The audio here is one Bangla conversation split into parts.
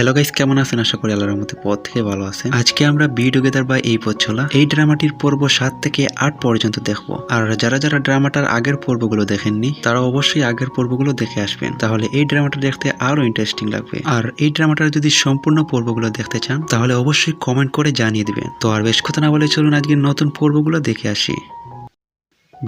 হ্যালো গাইস কেমন আছেন? আশা করি আল্লাহর মধ্যে পথ থেকে ভালো আছেন। আজকে আমরা বি টুগেদার বা এই পথ চলা এই ড্রামাটির পর্ব সাত থেকে আট পর্যন্ত দেখব। আর যারা যারা ড্রামাটার আগের পর্বগুলো দেখেননি, তারা অবশ্যই আগের পর্বগুলো দেখে আসবেন। তাহলে এই ড্রামাটা দেখতে আরও ইন্টারেস্টিং লাগবে। আর এই ড্রামাটার যদি সম্পূর্ণ পর্বগুলো দেখতে চান, তাহলে অবশ্যই কমেন্ট করে জানিয়ে দিবেন। তো আর বেশ কথা না বলে চলুন আজকে নতুন পর্বগুলো দেখে আসি।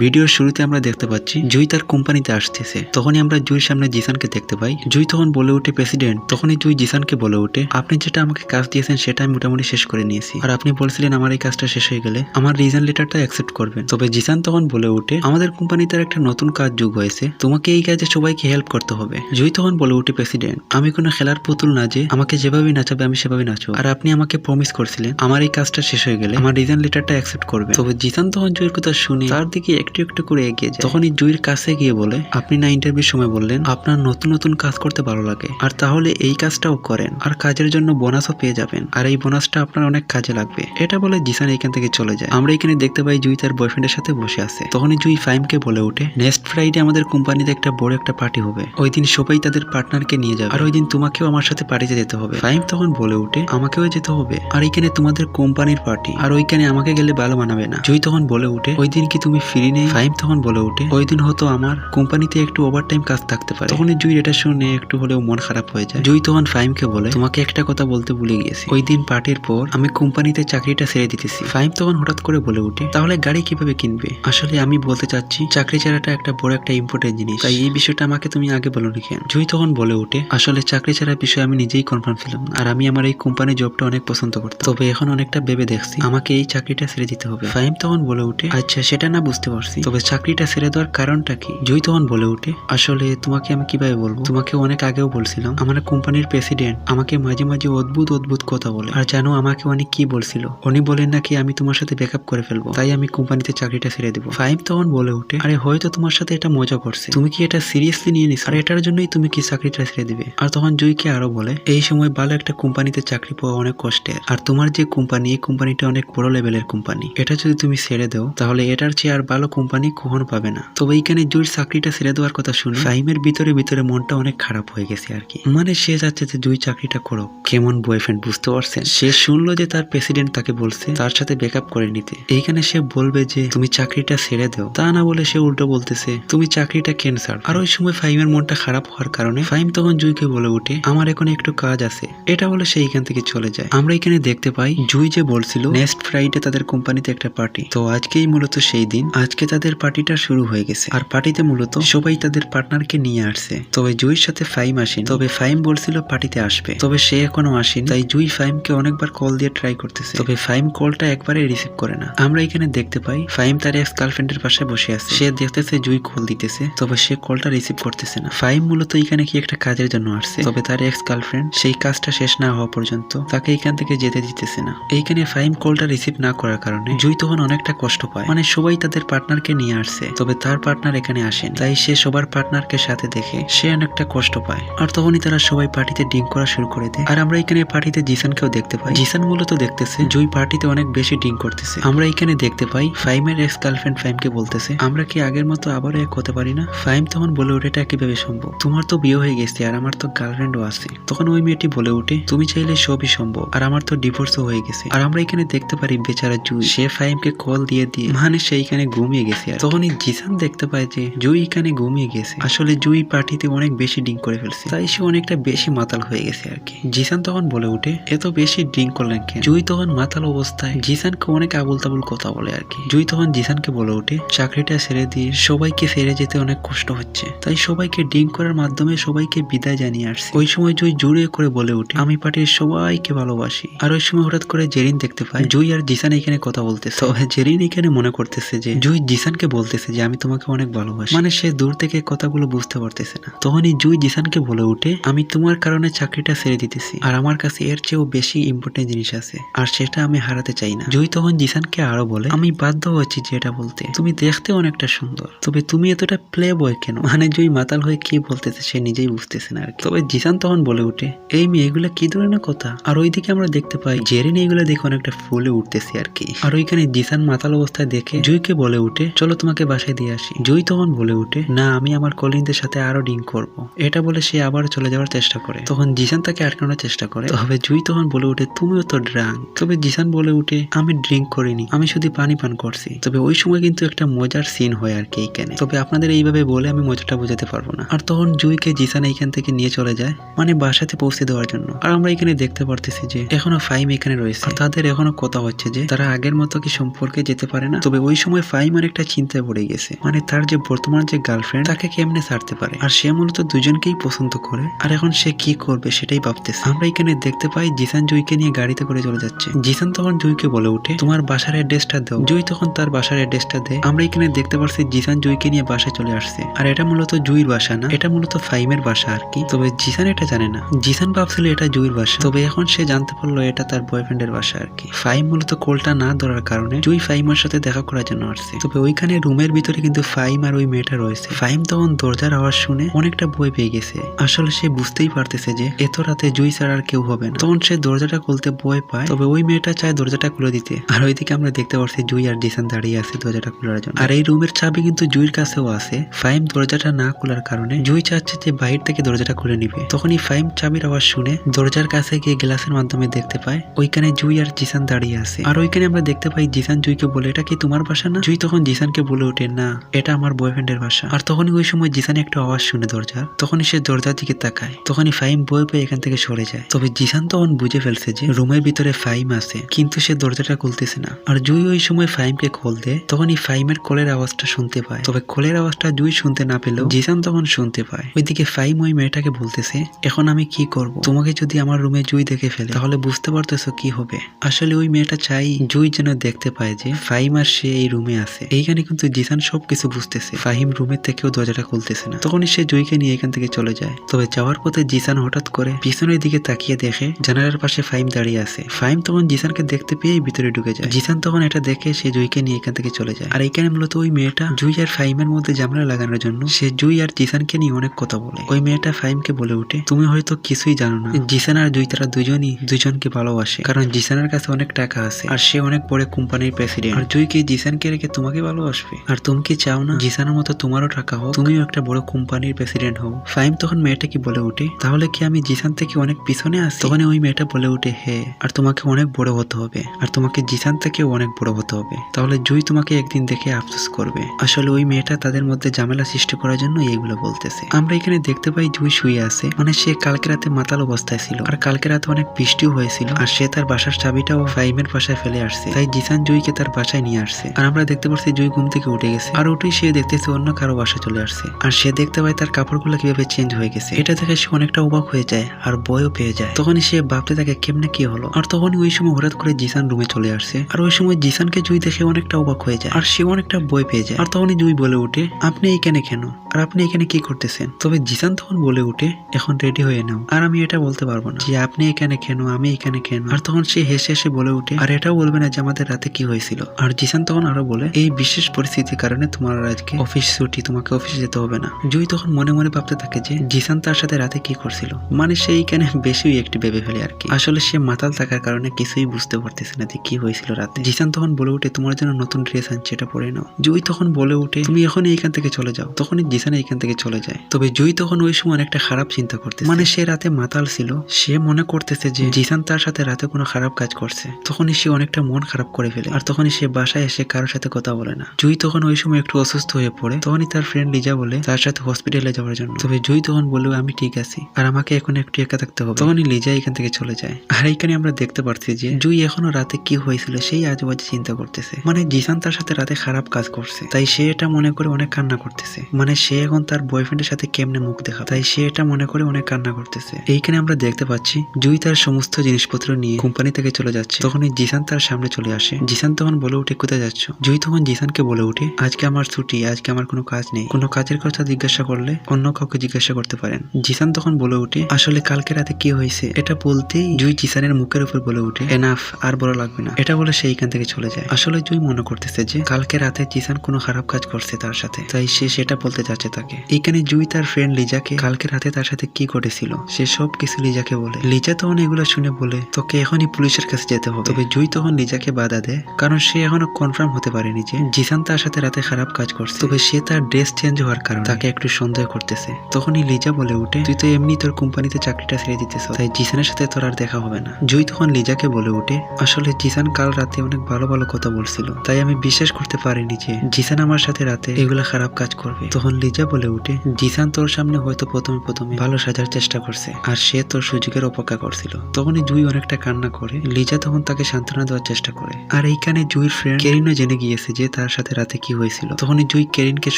ভিডিওর শুরুতে আমরা দেখতে পাচ্ছি, জুই তার কোম্পানিতে আসতেছে। তখনই আমরা জুইর সামনে জিসানকে দেখতে পাই। জুই তখন বলে ওঠে, প্রেসিডেন্ট, তখনই জুই জিসানকে বলে ওঠে, আপনি যেটা আমাকে কাজ দিয়েছেন, সেটা আমি মোটামুটি শেষ করে নিয়েছি। আর আপনি বলছিলেন, আমার এই কাজটা শেষ হয়ে গেলে আমার রিজন লেটারটা অ্যাকসেপ্ট করবেন। তবে জিসান তখন বলে ওঠে, আমাদের কোম্পানিতে একটা নতুন কাজ যোগ হয়েছে। তোমাকে এই কাজে সবাইকে হেল্প করতে হবে। জুই তখন বলে ওঠে, প্রেসিডেন্ট, আমি কোনো খেলার পুতুল না যে আমাকে যেভাবে নাচাবে, আমি সেভাবে নাচো আর আপনি আমাকে প্রমিস করছিলেন, আমার এই কাজটা শেষ হয়ে গেলে আমার রিজন লেটারটা অ্যাকসেপ্ট করবে তবে জিসান তখন জুইয়ের কথা শুনে তার দিকে একটু একটু করে এগিয়ে যায়। তখনই জুইয়ের কাছে গিয়ে বলে, আপনি না ইন্টারভিউ সময় বললেন, আপনার নতুন নতুন কাজ করতে ভালো লাগে। আর তাহলে এই কাজটাও করেন। আর কাজের জন্য বোনাসও পেয়ে যাবেন। আর এই বোনাসটা আপনার অনেক কাজে লাগবে। এটা বলে জিসান এখান থেকে চলে যায়। আমরা এখানে দেখতে পাই জুই তার বয়ফ্রেন্ডের সাথে বসে আছে। তখনই জুই ফাইমকে বলে ওঠে নেক্সট ফ্রাইডে আমাদের কোম্পানিতে একটা বড় একটা পার্টি হবে। ওই দিন সবাই তাদের পার্টনারকে নিয়ে যাবে। আর ওই দিন তোমাকেও আমার সাথে পার্টিতে যেতে হবে। ফাইম তখন বলে ওঠে, আমাকেও যেতে হবে। আর এখানে তোমাদের কোম্পানির পার্টি আর ওইখানে আমাকে গেলে ভালো মানাবে না। জুই তখন বলে ওঠে, ওই দিন কি তুমি ফ্রি নেই ফাইম তখন বলে ওঠে, ওই দিন হয়তো আমার কোম্পানিতে একটু ওভার টাইম কাজ থাকতে পারে। তখনই জুই এটা শুনে একটু হলেও মন খারাপ হয়ে যায়। জুই তখন ফাইমকে বলে, তোমাকে একটা কথা বলতে ভুলে গিয়েছি। ওই দিন পার্টির পর আমি কোম্পানিতে চাকরিটা ছেড়ে দিতেছি। ফাইম তখন হঠাৎ করে বলে ওঠে, তাহলে গাড়ি কীভাবে কিনবে? আসলে আমি বলতে চাচ্ছি, চাকরি ছাড়াটা একটা বড় একটা ইম্পর্টেন্ট জিনিস। তাই এই বিষয়টা আমাকে তুমি আগে বলো কেন? জুই তখন বলে ওঠে, আসলে চাকরি ছাড়ার বিষয়ে আমি নিজেই কনফার্ম ছিলাম আর আমি আমার এই কোম্পানির জবটা অনেক পছন্দ করতাম। তবে এখন অনেকটা ভেবে দেখছি, আমাকে এই চাকরিটা ছেড়ে দিতে হবে। ফাইম তখন বলে ওঠে আচ্ছা সেটা না বুঝতে পারছি। তবে চাকরিটা ছেড়ে দেওয়ার কারণটা কি? জুই তখন বলে ওঠে, আসলে তোমাকে আমি কীভাবে বলব? তোমাকে অনেক আগেও বলছিলাম, আমার কোম্পানির প্রেসিডেন্ট আমাকে মাঝে মাঝে অদ্ভুত অদ্ভুত কথা বলে, আর জানো আমাকে অনেক কি বলছিল। উনি বলেন নাকি আমি তোমার সাথে ব্যাকআপ করে ফেলব, তাই আমি কোম্পানিতে চাকরিটা ছেড়ে দেবো। ফাইম তখন বলে ওঠে, আরে হয়তো তোমার সাথে এটা মজা করছে। তুমি কি এটা সিরিয়াসলি নিয়ে নিস আর এটার জন্যই তুমি কি চাকরিটা ছেড়ে দিবে? আর তখন জুইকে আরও বলে, এই সময় ভালো একটা কোম্পানিতে চাকরি পাওয়া অনেক কষ্টের। আর তোমার যে কোম্পানি, এই কোম্পানিটা অনেক বড় লেভেলের কোম্পানি। এটা যদি তুমি ছেড়ে দাও, তাহলে এটার চেয়ে আর ভালো কোম্পানি কখনো পাবে না? তবে এইখানে জুইর চাকরিটা ছেড়ে দেওয়ার কথা শুনে ফাইমের ভিতরে ভিতরে মনটা অনেক খারাপ হয়ে গেছে আর কি। মানে সে চাচ্ছে যে জুই চাকরিটা করো কেমন বয়ফ্রেন্ড বুঝতে পারছেন? সে শুনলো যে তার প্রেসিডেন্ট তাকে বলছে তার সাথে ব্যাকআপ করে নিতে। এইখানে সে বলবে যে, তুমি চাকরিটা ছেড়ে দাও। তা না বলে সে উল্টো বলতেছে, তুমি চাকরিটা কেন ছাড় আর ওই সময় ফাইমের মনটা খারাপ হওয়ার কারণে ফাইম তখন জুইকে বলে ওঠে, আমার এখন একটু কাজ আছে। এটা বলে সে এখান থেকে চলে যায়। আমরা এখানে দেখতে পাই, জুই যে বলছিল নেক্সট ফ্রাইডে তাদের কোম্পানিতে একটা পার্টি তো আজকেই মূলত সেই দিন। আজকে তাদের পার্টিটা শুরু হয়ে গেছে। আর পার্টিতে মূলত সবাই তাদের পার্টনারকে নিয়ে আসছে। তবে জুইর সাথে ফাইম আসেন। তবে ফাইম বলছিল পার্টিতে আসবে। তবে সে এখনও আসেনি। তাই জুই ফাইমকে অনেকবার কল দিয়ে ট্রাই করতেছে। তবে ফাইম কলটা একবারে রিসিভ করে না। আমরা এখানে দেখতে পাই, ফাইম তার এক্স গার্লফ্রেন্ডের পাশে বসে আছে। সে দেখতেছে জুই কল দিতেছে, তবে সে কলটা রিসিভ করতেছে না। ফাইম মূলত এখানে কি একটা কাজের জন্য আসছে? তবে তার এক্স গার্লফ্রেন্ড সেই কাজটা শেষ না হওয়া পর্যন্ত তাকে এখান থেকে যেতে দিতেছে না। এইখানে ফাইম কলটা রিসিভ না করার কারণে জুই তখন অনেকটা কষ্ট পায়। মানে সবাই তাদের পার্টনারকে নিয়ে আসছে। তবে তার পার্টনার এখানে আসেন। তাই সে সবার পার্টনারকে সাথে দেখে সে অনেকটা কষ্ট পায়। আর তখনই তারা সবাই পার্টিতে ডিং করা শুরু করে দেয়। আর আমরা এখানে পার্টিতে জিসানকেও দেখতে পাই। জিসান মূলত দেখতেছে, জুই পার্টিতে অনেক বেশি ডিং করতেছে। আমরা এখানে দেখতে পাই, ফাইমের এক্স গার্লফ্রেন্ড ফাইমকে বলতেছে, আমরা কি আগের মতো আবারও এক হতে পারি না? ফাইম তখন বলে ওঠে, এটা কীভাবে সম্ভব? তোমার তো বিয়ে হয়ে গেছে আর আমার তো গার্লফ্রেন্ডও আছে। তখন ওই মেয়েটি বলে ওঠে, তুমি চাইলে সবই সম্ভব আর আমার তো ডিভোর্সও হয়ে গেছে। আর আমরা এখানে দেখতে পারি বেচারা জুই, সে ফাইমকে কল দিয়ে দিয়ে মানে সে এখানে ঘুমিয়ে গেছে আর। তখনই জিসান দেখতে পায় যে জুই এখানে ঘুমিয়ে গেছে। আসলে জুই পার্টিতে অনেক বেশি ডিং করে ফেলছে। তাই সে অনেকটা বেশি মাতাল হয়ে গেছে আর কি। জিসান তখন বলে উঠে এত বেশি ড্রিঙ্ক করলেন কেন? জুই তখন মাতাল অবস্থায় জিসানকে অনেক আবুল তাবুল কথা বলে আর কি। জুই তখন জিসানকে বলে উঠে চাকরিটা ছেড়ে দিয়ে সবাইকে ছেড়ে যেতে অনেক কষ্ট হচ্ছে। তাই সবাইকে ড্রিঙ্ক করার মাধ্যমে সবাইকে বিদায় জানিয়ে আসছে। ওই সময় জুই জুড়ে করে বলে উঠে আমি পার্টির সবাইকে ভালোবাসি। আর ওই সময় হঠাৎ করে জেরিন দেখতে পায়, জুই আর জিসান এখানে কথা বলতেছে। তো জেরিন এখানে মনে করতেছে যে, জুই জিসানকে বলতেছে যে, আমি তোমাকে অনেক ভালোবাসি। মানে সে দূর থেকে কথাগুলো বুঝতে পারতেছে না। তখনই জুই জিসানকে বলে উঠে আমি তোমার কারণে চাকরিটা ছেড়ে দিতেছি, আর আমার কাছে এর চেয়েও বেশি ইম্পর্টেন্ট জিনিস আছে, আর সেটা আমি হারাতে চাই না। জুই তখন জিসানকে আরও বলে, আমি বাধ্য হচ্ছি যে এটা বলতে। তুমি দেখতে অনেকটা সুন্দর, তবে তুমি এতটা প্লে বয় কেন? মানে জুই মাতাল হয়ে কি বলতেছে সে নিজেই বুঝতেছে না আর। তবে জিসান তখন বলে উঠে এই মেয়ে, এগুলা কি ধরনের কথা? আর ওইদিকে আমরা দেখতে পাই, জেরিন এগুলো দেখে অনেকটা ফুলে উঠতেছে আর কি আর ওইখানে জিসান মাতাল অবস্থায় দেখে জুইকে বলে উঠে উঠে, চলো তোমাকে বাসায় দিয়ে আসি। জুই তখন বলে উঠে, না, আমি আমার কলিনদের সাথে আরও ড্রিঙ্ক করব। এটা বলে সে আবার চলে যাওয়ার চেষ্টা করে। তখন জিসান তাকে আটকানোর চেষ্টা করে। তবে জুই তখন বলে উঠে, তুমিও তো ড্রাঙ্ক তবে জিসান বলে উঠে, আমি ড্রিঙ্ক করিনি, আমি শুধু পানি পান করছি। তবে ওই সময় কিন্তু একটা মজার সিন হয় আর কি এইখানে। তবে আপনাদের এইভাবে বলে আমি মজাটা বোঝাতে পারব না। আর তখন জুইকে জিসান এইখান থেকে নিয়ে চলে যায় মানে বাসাতে পৌঁছে দেওয়ার জন্য। আর আমরা এখানে দেখতে পারতেছি যে, এখনও ফাইম এখানে রয়েছে। তাদের এখনও কথা হচ্ছে যে, তারা আগের মতো কি সম্পর্কে যেতে পারে না? তবে ওই সময় ফাইম আর একটা চিন্তায় পড়ে গেছে। মানে তার যে বর্তমান যে গার্লফ্রেন্ড তাকে কেমনে ছাড়তে পারে? আর সে মূলত দুজনকেই পছন্দ করে। আর এখন সে কি করবে সেটাই ভাবতেছে। আমরা এখানে দেখতে পাই জিসান জুইকে নিয়ে গাড়িতে করে চলে যাচ্ছে। জিসান তখন জুইকে বলে উঠে তোমার বাসার অ্যাড্রেসটা দাও। জুই তখন তার বাসার অ্যাড্রেসটা দেয়। আমরা এখানে দেখতে পারছি জিসান জুইকে নিয়ে বাসায় চলে আসছে। আর এটা মূলত জুইর বাসা না, এটা মূলত ফাইমের বাসা আর কি। তবে জিসান এটা জানে না। জিসান ভাবছিল এটা জুইর বাসা। তবে এখন সে জানতে পারল এটা তার বয়ফ্রেন্ডের বাসা আর কি। ফাইম মূলত কোলটা না ধরার কারণে জুই ফাইমের সাথে দেখা করার জন্য আসছে। তবে ওইখানে রুমের ভিতরে কিন্তু ফাইম আর ওই মেয়েটা রয়েছে। ফাইম তখন দরজার আওয়াজ শুনে অনেকটা বই পেয়ে গেছে। আসলে সে বুঝতেই পারতেছে যে এত রাতে জুই ছাড়া আর কেউ হবে না। তখন সে দরজাটা খুলতে ভয় পায়, তবে ওই মেয়েটা চায় দরজাটা খুলে দিতে। আর ওইদিকে আমরা দেখতে পাচ্ছি জুই আর জিসান দাঁড়িয়ে আছে দরজাটা খোলার জন্য। আর এই রুমের চাবি কিন্তু জুইর কাছেও আছে। ফাইম দরজাটা না খোলার কারণে জুই চাচ্ছে যে বাহির থেকে দরজাটা খুলে নিবে। তখনই ফাইম চাবির আওয়াজ শুনে দরজার কাছে গিয়ে গ্লাসের মাধ্যমে দেখতে পায়, ওইখানে জুই আর জিসান দাঁড়িয়ে আছে। আর ওইখানে আমরা দেখতে পাই জিসান জুইকে বলে, এটা কি তোমার বাসা না? জুই তখন জিসানকে বলে ওঠে, না, এটা আমার বয়ফ্রেন্ডের বাসা। আর তখনই ওই সময় জিসান একটা আওয়াজ শুনে দরজার, তখনই সে দরজার দিকে তাকায়। তখনই ফাইম বই পেয়ে এখান থেকে সরে যায়। তবে জিসান তখন বুঝে ফেলছে যে রুমের ভিতরে ফাইম আছে, কিন্তু সে দরজাটা খুলতেছে না। আর জুই ওই সময় ফাইমকে খোল দেয়, তখনই ফাইমের কলের আওয়াজটা শুনতে পায়। তবে কলের আওয়াজটা জুই শুনতে না পেলেও জিসান তখন শুনতে পায়। ওইদিকে ফাইম ওই মেয়েটাকে বলতেছে, এখন আমি কি করব? তোমাকে যদি আমার রুমে জুই দেখে ফেলে, তাহলে বুঝতে পারতেছো কি হবে? আসলে ওই মেয়েটা চাই জুই যেন দেখতে পায় যে ফাইম আর সে এই রুমে আছে। এইখানে কিন্তু জিসান সবকিছু বুঝতেছে। ফাহিম রুমের থেকেও দরজাটা খুলতেছে না। তখনই সে জুইকে নিয়ে এখান থেকে চলে যায়। তবে যাওয়ার পথে জিসান হঠাৎ করে পিছনের দিকে তাকিয়ে দেখে জানালার পাশে ফাইম দাঁড়িয়ে আছে। ফাইম তখন জিসানকে দেখতে পেয়েই ভিতরে ঢুকে যায়। জিসান তখন এটা দেখে সে জুইকে নিয়ে এখান থেকে চলে যায়। আর এখানে মূলত ওই মেয়েটা জুই আর ফাইমের মধ্যে জামলা লাগানোর জন্য সে জুই আর জিসানকে নিয়ে অনেক কথা বলে। ওই মেয়েটা ফাইমকে বলে উঠে তুমি হয়তো কিছুই জানো না। জিসান আর জুই তারা দুজনই দুজনকে ভালোবাসে। কারণ জিসানের কাছে অনেক টাকা আছে। আর সে অনেক বড় কোম্পানির প্রেসিডেন্ট। আর জুই কি জিসানকে রেখে তোমাকে ভালোবাসবে। আর তুমি কি চাও না? জিসানের মতো তোমারও টাকা হোক, তুমিও একটা বড় কোম্পানির প্রেসিডেন্ট হও। ফাইম তখন মেয়েটাকে বলে উঠে তাহলে কি আমি জিসান থেকে অনেক পিছনে আছি তখন ওই মেয়েটা বলে উঠে হে আর তোমাকে অনেক বড় হতে হবে। আর তোমাকে জিসান থেকেও অনেক বড় হতে হবে। তাহলে জুই তোমাকে একদিন দেখে আফসোস করবে। আসলে ওই মেয়েটা তাদের মধ্যে ঝামেলা সৃষ্টি করার জন্য এইগুলো বলতেছে। আমরা এখানে দেখতে পাই জুই শুয়ে আছে। মানে সে কালকে রাতে মাতাল অবস্থায় ছিল। আর কালকে রাতে অনেক বৃষ্টিও হয়েছিল। আর সে তার বাসার চাবিটাও ফাইমের বাসায় ফেলে আসছে। তাই জিসান জুইকে তার বাসায় নিয়ে আসছে। আর আমরা দেখতে পাচ্ছি জুই ঘুম থেকে উঠে গেছে। আর উঠেই সে দেখতেছে অন্য কারও বাসা চলে আসছে। আর সে দেখতে পায় তার কাপড়গুলো কীভাবে চেঞ্জ হয়ে গেছে। এটা দেখে সে অনেকটা অবাক হয়ে যায় আর বয়ও পেয়ে যায়। তখনই সে ভাবতে থাকে, কেমনে কি হলো? আর তখনই ওই সময় হঠাৎ করে জিসান রুমে চলে আসছে। আর ওই সময় জিসানকে জুই দেখে অনেকটা অবাক হয়ে যায়। আর সে অনেকটা বই পেয়ে যায়। আর তখনই জুই বলে উঠে আপনি এখানে কেন? আর আপনি এখানে কি করতেছেন? তবে জিসান তখন বলে উঠে এখন রেডি হয়ে নাও। আর আমি এটা বলতে পারব না যে আপনি এখানে কেন, আমি এখানে কেন? আর তখন সে হেসে হেসে বলে উঠে আর এটাও বলবে না যে আমাদের রাতে কি হয়েছিল? আর জিসান তখন আরও বলে, এই বিশেষ পরিস্থিতির কারণে তোমার আজকে অফিস ছুটি, তোমাকে অফিসে যেতে হবে না। জুই তখন মনে মনে ভাবতে থাকে যে, জিসান তার সাথে রাতে কি করছিল? মানে সে এইখানে বেশি একটি ভেবে ফেলে আর কি। আসলে সে মাতাল থাকার কারণে কিছুই বুঝতে পারতেছে না যে কি হয়েছিল রাতে। জিসান তখন বলে উঠে তোমার জন্য নতুন ড্রেস আনছে, এটা পরে নাও। জুই তখন বলে উঠে তুমি এখন এইখান থেকে চলে যাও। তখনই জিসান এইখান থেকে চলে যায়। তবে জুই তখন ওই সময় অনেকটা খারাপ চিন্তা করতে মানে সে রাতে মাতাল ছিল, সে মনে করতেছে যে, জিসান তার সাথে রাতে কোনো খারাপ কাজ করছে। তখনই সে অনেকটা মন খারাপ করে ফেলে। আর তখনই সে বাসায় এসে কারোর সাথে কথা বলে। না। জুই তখন ওই সময় একটু অসুস্থ হয়ে পড়ে। তখনই তার ফ্রেন্ড লিজা বলে, তার সাথে হসপিটালে যাওয়ার জন্য। তবে জুই তখন বলল, আমি ঠিক আছি। আর আমাকে এখন একটু একা থাকতে হবে। তখনই লিজা এখান থেকে চলে যায়। আর এইখানে আমরা দেখতে পাচ্ছি যে, জুই এখনও রাতে কি হয়েছিল সেই আজেবাজে চিন্তা করতেছে। মানে জিসান তার সাথে রাতে খারাপ কাজ করছে। তাই সে এটা মনে করে অনেক কান্না করতেছে। মানে সে এখন তার বয়ফ্রেন্ডের সাথে কেমনে মুখ দেখা তাই সে এটা মনে করে অনেক কান্না করতেছে। এইখানে আমরা দেখতে পাচ্ছি, জুই তার সমস্ত জিনিসপত্র নিয়ে কোম্পানি থেকে চলে যাচ্ছে। তখনই জিসান তার সামনে চলে আসে। জিসান তখন বলে উঠে কোথায় যাচ্ছ? জুই তখন জিসানকে বলে উঠে, আজকে আমার ছুটি, আজকে আমার কোনো কাজ নেই। কোনো কাজের কথা জিজ্ঞাসা করলে অন্য কাউকে জিজ্ঞাসা করতে পারেন। জিসান তখন বলে উঠে, আসলে কালকে রাতে কি হয়েছে? এটা বলতেই জুই জিসানের মুখের উপর বলে উঠে, এনাফ, আর বলা লাগবে না। এটা বলে সে এখান থেকে চলে যায়। আসলে জুই মনে করতেছে যে, কালকে রাতে জিসান কোনো খারাপ কাজ করছে তার সাথে, তাই সে সেটা বলতে যাচ্ছে তাকে। এখানে জুই তার ফ্রেন্ড লিজাকে, কালকে রাতে তার সাথে কি ঘটেছিল? সে সব কিছু লিজাকে বলে। লিজা তখন এগুলো শুনে বলে, তোকে এখনই পুলিশের কাছে যেতে হবে। তবে জুই তখন লিজাকে বাধা দেয়, কারণ সে এখনও কনফার্ম হতে পারেনি যে জিসান তার সাথে রাতে খারাপ কাজ করছে। তবে সে তার ড্রেস চেঞ্জ হওয়ার কারণে তাকে একটু সন্দেহ করতেছে। তখনই লিজা বলে উঠে, তুই তো এমনি তোর কোম্পানিতে চাকরিটা ছেড়ে দিতেছ, তাই জিসানের সাথে তোর আর দেখা হবে না। জুই তখন লিজাকে বলে উঠে, আসলে জিসান কাল রাতে অনেক ভালো ভালো কথা বলছিল, তাই আমি বিশ্বাস করতে পারিনি যে জিসান আমার সাথে রাতে এগুলা খারাপ কাজ করবে। তখন লিজা বলে উঠে, জিসান তোর সামনে হয়তো প্রথমে প্রথমে ভালো সাজার চেষ্টা করছে, আর সে তোর সুযোগের অপেক্ষা করছিল। তখনই জুই অনেকটা কান্না করে, লিজা তখন তাকে সান্ত্বনা দেওয়ার চেষ্টা করে। আর এইখানে জুইর ফ্রেন্ড কেরিনও জেনে গিয়েছে যে তার সাথে রাতে কি হয়েছিল? তখনই জুই কেরিনকে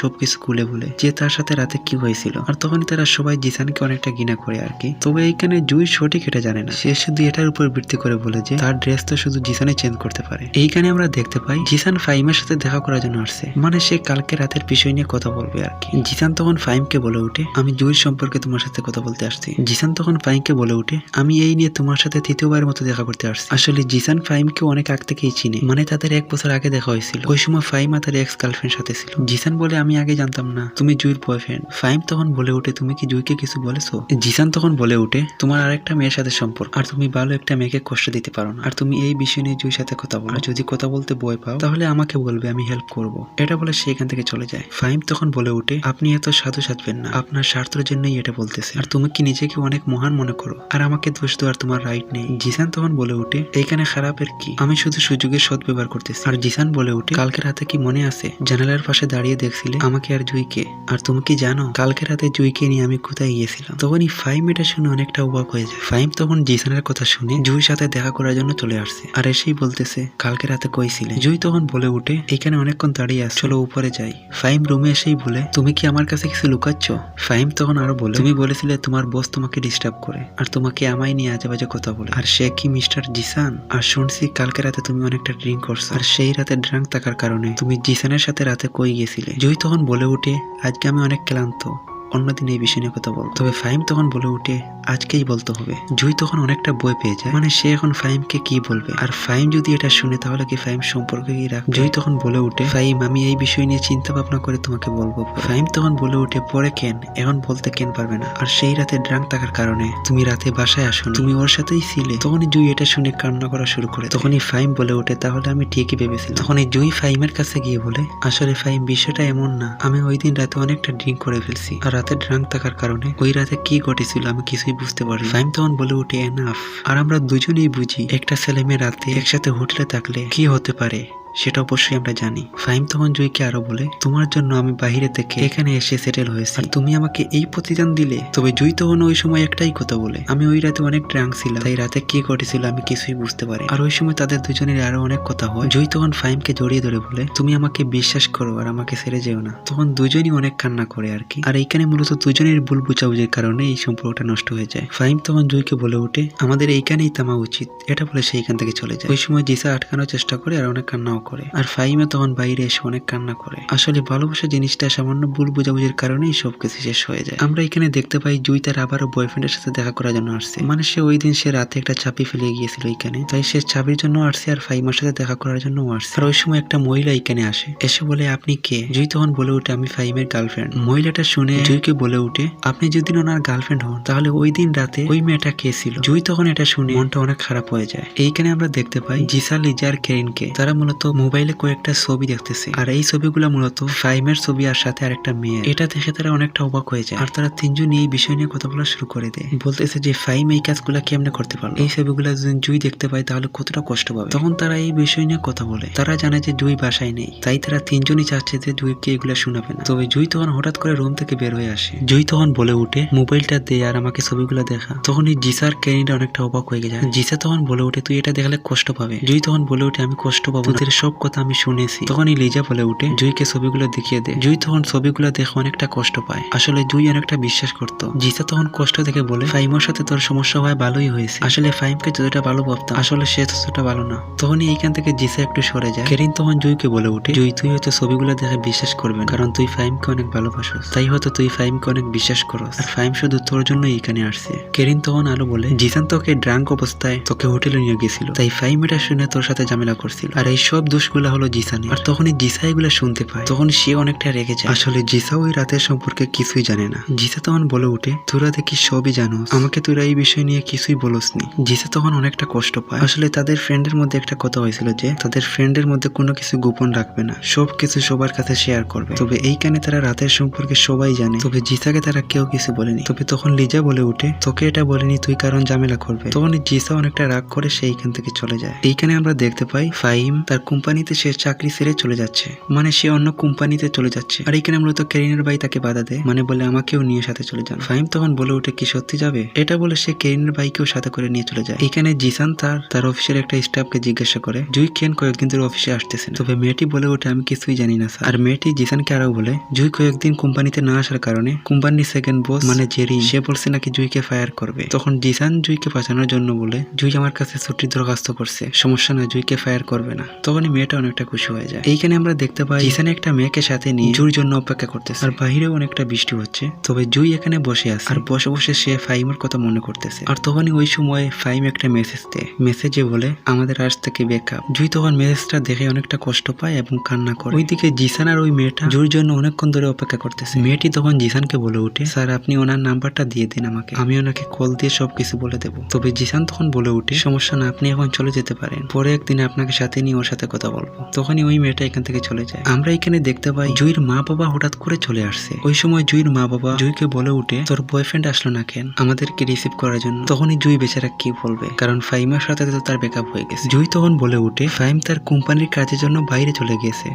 সবকিছু খুলে বলে, যে তার সাথে রাতে কি হয়েছিল? আর তখনই তারা সবাই জিসানকে অনেকটা ঘৃণা করে আর কি। তবে এইখানে জুই সঠিক এটা জানে না। সে শুধু এটার উপর ভিত্তি করে বলে যে, তার ড্রেস তো শুধু জিসানে চেঞ্জ করতে পারে। এইখানে আমরা দেখতে পাই, জিসান ফাইমের সাথে দেখা করার জন্য আসছে। মানে সে কালকে রাতের বিষয় নিয়ে কথা বলবে আর কি। জিসান তখন ফাইমকে বলে উঠে আমি জুইর সম্পর্কে তোমার সাথে কথা বলতে আসছি। জিসান তখন ফাইমকে বলে উঠে আমি এই নিয়ে তোমার সাথে তৃতীয়বারের মতো দেখা করতে আসছি। আসলে জিসান ফাইমকে অনেক আগ থেকেই চিনে মানে তাদের এক বছর আগে দেখা হয়েছিল। ওই সময় ফাইমা তার এক্স গার্লফ্রেন্ড সাথে ছিল। জিসান বলে, আমি আগে জানতাম না, তুমি জুইর বয়ফ্রেন্ড ফাইম তখন বলে উঠে তুমি কি জুইকে কিছু বলেছ? জিসান তখন বলে উঠে তোমার আরেকটা মেয়ের সাথে সম্পর্ক। আর তুমি ভালো একটা মেয়েকে কষ্ট দিতে পারো না। আর তুমি এই বিষয় নিয়ে জুইর সাথে কথা বলো। যদি কথা বলতে বই পাও, তাহলে আমাকে বলবে, আমি হেল্প করব। এটা বলে সে এখান থেকে চলে যায়। ফাইম তখন বলে উঠে আপনি এত সাধু সাধবেন না। আপনার স্বার্থের জন্যই এটা বলতেছে। আর তুমি কি নিজেকে অনেক মহান মনে করো? আর আমাকে দোষ দেওয়ার তোমার রাইট নেই। জিসান তখন বলে উঠে এইখানে খারাপের কি? আমি শুধু সুযোগের সদ্ব্যবহার করতেছি। আর জিসান বলে উঠে কালকে রাতে কি মনে আছে? জানালার পাশে দাঁড়িয়ে দেখছিলে, আমাকে আর জুইকে। আর তুমি কি জানো, কালকে রাতে জুইকে নিয়ে আমি কোথায় গিয়েছিলাম? তখনই ফাইম এটা শুনে অনেকটা অবাক হয়ে যায়। ফাইম তখন জিসানের কথা শুনে জুইর সাথে দেখা করার জন্য চলে আসছে। আর এসেই বলতেছে, কালকে রাতে কইছিলে জুই তখন বলে উঠে, এখানে অনেকক্ষণ দাঁড়িয়ে আস চলো উপরে যাই। ফাইম রুমে এসেই বলে, তুমি কি আমার কাছে কিছু লুকাচ্ছ? ফাইম তখন আরও বলে, তুমি বলেছিলে তোমার বস তোমাকে ডিস্টার্ব করে, আর তোমাকে আমায় নিয়ে আজে বাজে কথা বলে। আর সে কি মিস্টার জিসান? আর শুনছি কালকে রাতে তুমি অনেকটা ড্রিঙ্ক করছ। আর সেই রাতে ড্রাঙ্ক থাকার কারণে তুমি জিসানের সাথে রাতে কই গেছিলে? জুই তখন বলে উঠে আজকে আমি অনেক ক্লান্ত। অন্যদিন এই বিষয় নিয়ে কথা বল। তবে ফাইম তখন বলে উঠে আজকেই বলতে হবে। জুই তখন অনেকটা বই পেয়ে যায়। মানে সে এখন ফাইমকে কি বলবে? আর ফাইম যদি এটা শুনে, তাহলে কি ফাইম সম্পর্কে কি রাখ জুই তখন বলে উঠে ফাইম আমি এই বিষয় নিয়ে চিন্তা ভাবনা করে তোমাকে বলব। ফাইম তখন বলে উঠে পরে কেন? এখন বলতে কেন পারবে না? আর সেই রাতে ড্রাঙ্ক থাকার কারণে তুমি রাতে বাসায় আসো তুমি ওর সাথেই ছিলে। তখনই জুই এটা শুনে কান্না করা শুরু করে তখনই ফাইম বলে ওঠে, তাহলে আমি ঠিকই ভেবেছিলাম। তখনই জুই ফাইমের কাছে গিয়ে বলে, আসলে ফাইম বিষয়টা এমন না। আমি ওই দিন রাতে অনেকটা ড্রিঙ্ক করে ফেলছি। আর রাতে ড্রাঙ্ক থাকার কারণে ওই রাতে কি ঘটেছিল আমি কিছুই বুঝতে পারি ফাইম তখন বলে উঠে এনাফ। আর আমরা দুজনেই বুঝি, একটা ছেলে মেয়ে রাতে একসাথে হোটেলে থাকলে কি হতে পারে? সেটা অবশ্যই আমরা জানি। ফাইম তখন জয়কে আরও বলে, তোমার জন্য আমি বাহিরে থেকে এখানে এসে সেটেল হয়েছি। আর তুমি আমাকে এই প্রতিদান দিলে, তবে জুই তখন ওই সময় একটাই কথা বলে, আমি ওই রাতে অনেক ড্রাঙ্ক ছিলাম, তাই রাতে কি ঘটেছিল আমি কিছুই বুঝতে পারি আর ওই সময় তাদের দুজনের আরও অনেক কথা হয়। জুই তখন ফাইমকে জড়িয়ে ধরে বলে, তুমি আমাকে বিশ্বাস করো আর আমাকে ছেড়ে যেও না। তখন দুজনই অনেক কান্না করে আর কি। আর এইখানে মূলত দুজনের ভুল বুঝাবুঝির কারণে এই সম্পর্কটা নষ্ট হয়ে যায়। ফাইম তখন জুইকে বলে ওঠে, আমাদের এইখানেই থামা উচিত। এটা বলে সে এইখান থেকে চলে যায়। ওই সময় জিসা আটকানোর চেষ্টা করে আর অনেক কান্নাও করে। আর ফাইমে তখন বাইরে এসে অনেক কান্না করে। আসলে ভালোবাসা জিনিসটা সামান্য ভুল বুঝাবুঝির কারণেই সবকিছু শেষ হয়ে যায়। আমরা এখানে দেখতে পাই জুই তার আবারও বয়ফ্রেন্ডের সাথে দেখা করার জন্য আসছে। মানে সে ওই দিন সে রাতে একটা চাপি ফেলে গিয়েছিল এখানে। তাই সে চাবির জন্য আসছে আর ফাইমার সাথে দেখা করার জন্য আসছে। আর ওই সময় একটা মহিলা এখানে আসে। এসে বলে, আপনি কে? জুই তখন বলে উঠে আমি ফাইমের গার্লফ্রেন্ড মহিলাটা শুনে জুইকে বলে উঠে আপনি যদি ওনার গার্লফ্রেন্ড হন, তাহলে ওই দিন রাতে ওই মেয়েটা কে ছিল? জুই তখন এটা শুনে মনটা অনেক খারাপ হয়ে যায়। এইখানে আমরা দেখতে পাই জিসা লিজা আর কেরিনকে। তারা মূলত মোবাইলে কয়েকটা ছবি দেখতেছে। আর এই ছবিগুলো মূলত ফাইমের ছবি আর সাথে আরেকটা মেয়ে এটা দেখে তারা অনেকটা অবাক হয়ে যায়। আর তারা তিনজন এই বিষয় নিয়ে কথা বলা শুরু করে দেয়। বলতেছে যে ফাইম এই কাজগুলো কেমনে করতে পারল? এই ছবিগুলো যদি জুই দেখতে পায়, তাহলে কতটা কষ্ট পাবে? তখন তারা এই বিষয় নিয়ে কথা বলে। তারা জানে যে, জুই বাসায় নেই। তাই তারা তিনজনই চাচ্ছে যে, জুইকে এগুলো শোনাবে না। তবে জুই তখন হঠাৎ করে রুম থেকে বের হয়ে আসে। জুই তখন বলে উঠে মোবাইলটা দে আর আমাকে ছবিগুলো দেখা। তখন এই জিসার ক্যারিনটা অনেকটা অবাক হয়ে যায়। জিসা তখন বলে উঠে তুই এটা দেখলে কষ্ট পাবে। জুই তখন বলে উঠে আমি কষ্ট পাবো তোদের সব কথা আমি শুনেছি। তখন লিজা বলে উঠে, জুইকে ছবিগুলো দেখিয়ে দেয় জুই তখন ছবিগুলো দেখে অনেকটা কষ্ট পায়। আসলে জুই অনেকটা বিশ্বাস করত। জিসা তখন কষ্ট দেখে বলে ফাইমের সাথে তোর সমস্যা হয় ভালোই হয়েছে। আসলে ফাইমকে যতটা ভালো ভাবতাম, আসলে সে ততটা ভালো না। তখনই এইখান থেকে জিসা একটু সরে যায়। কেরিন তখন জুইকে বলে উঠে, জুই, তুই হয়তো ছবিগুলো দেখে বিশ্বাস করবে না, কারণ তুই ফাইমকে অনেক ভালোবাসো তাই হয়তো তুই ফাইমকে অনেক বিশ্বাস করো আর ফাইম শুধু তোর জন্য এইখানে আসছে। কেরিন তখন আলো বলে, জিসান তোকে ড্রাঙ্ক অবস্থায় তোকে হোটেলে নিয়ে গেছিল। তাই ফাইম এটা শুনে তোর সাথে ঝামেলা করছিল। আর এই সব দোষগুলা হলো জিসানি আর তখনই জিসা এগুলা শুনতে পায়। তখন সে অনেকটা রেগে যায়। আসলে জিসা ওই রাতের সম্পর্কে কিছুই জানে না। জিসা তখন বলে উঠে তোরা দেখি সবই জানো আমাকে তোরা এই বিষয় নিয়ে কিছুই বলসনি জিসা তখন অনেকটা কষ্ট পায়। আসলে তাদের ফ্রেন্ডের মধ্যে একটা কথা হয়েছিল যে, তাদের ফ্রেন্ডের মধ্যে কোনো কিছু গোপন রাখবে না। সব কিছু সবার কাছে শেয়ার করবে। তবে এইখানে তারা রাতের সম্পর্কে সবাই জানে। তবে জিসাকে তারা কেউ কিছু বলেনি। তবে তখন লিজা বলে উঠে তোকে এটা বলেনি, তুই কারণ ঝামেলা করবে। তখন জিসা অনেকটা রাগ করে সে এইখান থেকে চলে যায়। এইখানে আমরা দেখতে পাই ফাইম তার কোম্পানিতে সে চাকরি ছেড়ে চলে যাচ্ছে। মানে সে অন্য কোম্পানিতে চলে যাচ্ছে। আর এখানে মূলত কেরিনের ভাই তাকে বাধা দেয়। মানে বলে আমাকেও নিয়ে সাথে চলে যান। ফাহিম তখন বলে উঠে কি সত্যি যাবে? এটা বলে সে কেরিনের ভাইকেও সাথে করে নিয়ে চলে যায়। এখানে জিসান তার তার অফিসের একটা স্টাফকে জিজ্ঞাসা করে, জুই কেন কয়েকদিন ধরে অফিসে আসতেছে তবে মেয়েটি বলে ওঠে, আমি কিছুই জানি না, স্যার। আর মেয়েটি জিসানকে আরও বলে, জুই কয়েকদিন কোম্পানিতে না আসার কারণে কোম্পানির সেকেন্ড বস মানে জেরি, সে বলছে নাকি জুইকে ফায়ার করবে। তখন জিসান জুইকে বাঁচানোর জন্য বলে, জুই আমার কাছে ছুটির দরখাস্ত করছে। সমস্যা না, জুইকে ফায়ার করবে না। তখনই মেয়েটা অনেকটা খুশি হয়ে যায়। এইখানে আমরা দেখতে পাই, জিসান একটা মেয়েকে সাথে নিয়ে জুইর জন্য অপেক্ষা করতেছে। আর বাহিরেও অনেকটা বৃষ্টি হচ্ছে। তবে জুই এখানে বসে আছে। আর বসে বসে সে ফাইমের কথা মনে করতেছে। আর তখনই ওই সময় ফাইম একটা মেসেজ দেয়। মেসেজে বলে, আমাদের আজ থেকে ব্যাকআপ জুই তখন মেসেজটা দেখে অনেকটা কষ্ট পায় এবং কান্না করে। ওইদিকে জিসান আর ওই মেয়েটা জুইর জন্য অনেকক্ষণ ধরে অপেক্ষা করতেছে। মেয়েটি তখন জিসানকে বলে উঠে স্যার, আপনি ওনার নাম্বারটা দিয়ে দিন আমাকে। আমি ওনাকে কল দিয়ে সবকিছু বলে দেবো। তবে জিসান তখন বলে উঠে সমস্যা না, আপনি এখন চলে যেতে পারেন। পরে একদিন আপনাকে সাথে নিয়ে ওর সাথে কথা বলব। তখনই ওই মেয়েটা এখান থেকে চলে যায়। আমরা এখানে দেখতে পাই জুইর মা বাবা হঠাৎ করে চলে আসছে। ওই সময় জুইর মা বাবা জুইকে বলে উঠে, তোর বয়ফ্রেন্ড আসলো না কেন? আমাদেরকে রিসিভ করার জন্য। তখনই জুই বেচারা কি বলবে? কারণ ফাইমার সাথে তো তার ব্যাকআপ হয়ে গেছে। জুই তখন বলে উঠে ফাইম তার কোম্পানির কাজের জন্য বাইরে চলে গেছে।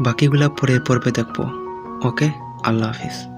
বাকিগুলা পরে পর্বে দেখব। ওকে? আল্লাহ হাফিজ।